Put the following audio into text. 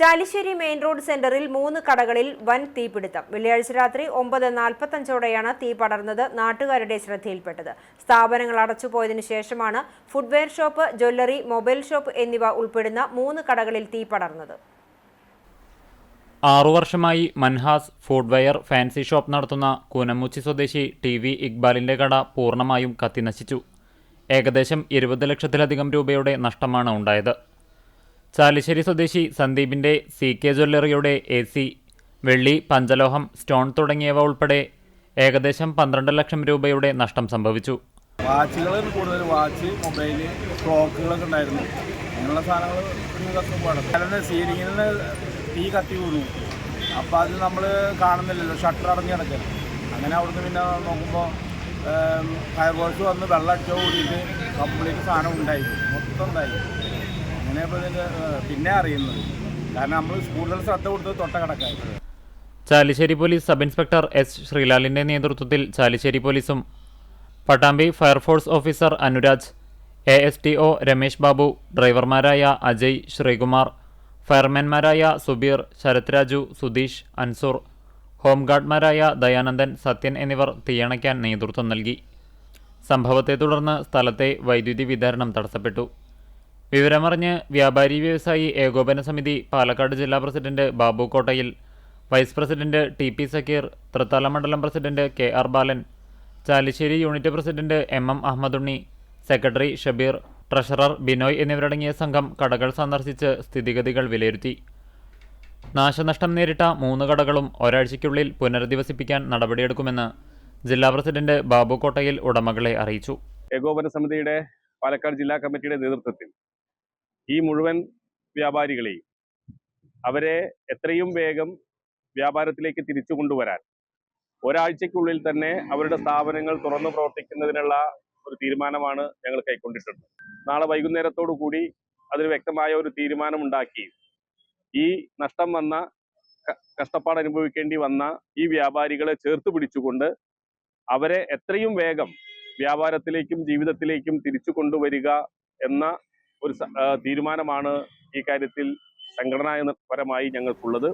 Chalissery main road സെന്ററിൽ മൂന്ന് കടകളിൽ വൻ തീപിടുത്തം. വെള്ളിയാഴ്ച രാത്രി ഒമ്പത് നാൽപ്പത്തഞ്ചോടെയാണ് തീ പടർന്നത് നാട്ടുകാരുടെ ശ്രദ്ധയിൽപ്പെട്ടത്. സ്ഥാപനങ്ങൾ അടച്ചുപോയതിനു ശേഷമാണ് footwear shop jewellery mobile shop എന്നിവ ഉൾപ്പെടുന്ന മൂന്ന് കടകളിൽ തീ പടർന്നത്. ആറു വർഷമായി മൻഹാസ് ഫുഡ്വെയർ ഫാൻസി ഷോപ്പ് നടത്തുന്ന കൂനമുച്ചി സ്വദേശി ടി വി ഇക്ബാലിന്റെ കട പൂർണമായും കത്തിനശിച്ചു. ഏകദേശം ഇരുപത് ലക്ഷത്തിലധികം രൂപയുടെ നഷ്ടമാണ് ഉണ്ടായത്. ചാലിശ്ശേരി സ്വദേശി സന്ദീപിന്റെ സി കെ ജ്വല്ലറിയുടെ എ സി വെള്ളി പഞ്ചലോഹം സ്റ്റോൺ തുടങ്ങിയവ ഉൾപ്പെടെ ഏകദേശം പന്ത്രണ്ട് ലക്ഷം രൂപയുടെ നഷ്ടം സംഭവിച്ചു. വാച്ചുകൾ കൂടുതൽ. വാച്ച് മൊബൈൽ ക്ലോക്കുകളൊക്കെ ഉണ്ടായിരുന്നു. അങ്ങനെയുള്ള സാധനങ്ങൾ സീലിങ്ങിൽ തീ കത്തി വീണു. അപ്പോൾ അത് നമ്മൾ കാണുന്നില്ലല്ലോ. ഷട്ടർ അടഞ്ഞ് കിടക്കൽ അങ്ങനെ അവിടുന്ന് പിന്നെ നോക്കുമ്പോൾ ഫയർ ഫോഴ്സ് വന്ന് വെള്ളം അടിച്ചോ കൂടിയിട്ട് കംപ്ലീറ്റ് സാധനം ഉണ്ടായി. മൊത്തം ഉണ്ടായി. അങ്ങനെ പിന്നെ അറിയുന്നത്. കാരണം നമ്മൾ കൂടുതൽ ശ്രദ്ധ കൊടുത്തത് തൊട്ട കിടക്കായി Chalissery police sub inspector S ശ്രീലാലിന്റെ നേതൃത്വത്തിൽ ചാലിശ്ശേരി പോലീസും Pattambi fire force officer Anuraj A S T O Ramesh Babu ഡ്രൈവർമാരായ Ajay Sreekumar ഫയർമാൻമാരായ സുബീർ ശരത് രാജു സുധീഷ് അൻസൂർ ഹോംഗാർഡ്മാരായ ദയാനന്ദൻ സത്യൻ എന്നിവർ തീയണയ്ക്കാൻ നേതൃത്വം നൽകി. സംഭവത്തെ തുടർന്ന് സ്ഥലത്തെ വൈദ്യുതി വിതരണം തടസ്സപ്പെട്ടു. വിവരമറിഞ്ഞ് വ്യാപാരി വ്യവസായി ഏകോപന സമിതി പാലക്കാട് ജില്ലാ president Babu Kottayil vice president T P Sakkeer Thrithala മണ്ഡലം president K R Balan Chalissery unit president M M Ahammadunni secretary Shabeer treasurer Binoy എന്നിവരടങ്ങിയ സംഘം കടകൾ സന്ദർശിച്ച് സ്ഥിതിഗതികൾ വിലയിരുത്തി. നാശനഷ്ടം നേരിട്ട മൂന്ന് കടകളും ഒരാഴ്ചയ്ക്കുള്ളിൽ പുനരധിവസിപ്പിക്കാൻ നടപടിയെടുക്കുമെന്ന് ജില്ലാ പ്രസിഡന്റ് ബാബു കോട്ടയിൽ ഉടമകളെ അറിയിച്ചു. ഏകോപന സമിതിയുടെ പാലക്കാട് ജില്ലാ കമ്മിറ്റിയുടെ നേതൃത്വത്തിൽ ഈ മുഴുവൻ വ്യാപാരികളെയും അവരെ എത്രയും വേഗം വ്യാപാരത്തിലേക്ക് തിരിച്ചു കൊണ്ടുവരാൻ. ഒരാഴ്ചക്കുള്ളിൽ തന്നെ അവരുടെ സ്ഥാപനങ്ങൾ തുറന്നു പ്രവർത്തിക്കുന്നതിനുള്ള ഒരു തീരുമാനമാണ് ഞങ്ങൾ കൈക്കൊണ്ടിട്ടുള്ളത്. നാളെ വൈകുന്നേരത്തോടു കൂടി അതിന് വ്യക്തമായ ഒരു തീരുമാനമുണ്ടാക്കി ഈ നഷ്ടം വന്ന കഷ്ടപ്പാട് അനുഭവിക്കേണ്ടി വന്ന ഈ വ്യാപാരികളെ ചേർത്ത് പിടിച്ചുകൊണ്ട് അവരെ എത്രയും വേഗം വ്യാപാരത്തിലേക്കും ജീവിതത്തിലേക്കും തിരിച്ചു കൊണ്ടുവരിക എന്ന ഒരു തീരുമാനമാണ് ഈ കാര്യത്തിൽ സംഘടനാപരമായി ഞങ്ങൾക്കുള്ളത്.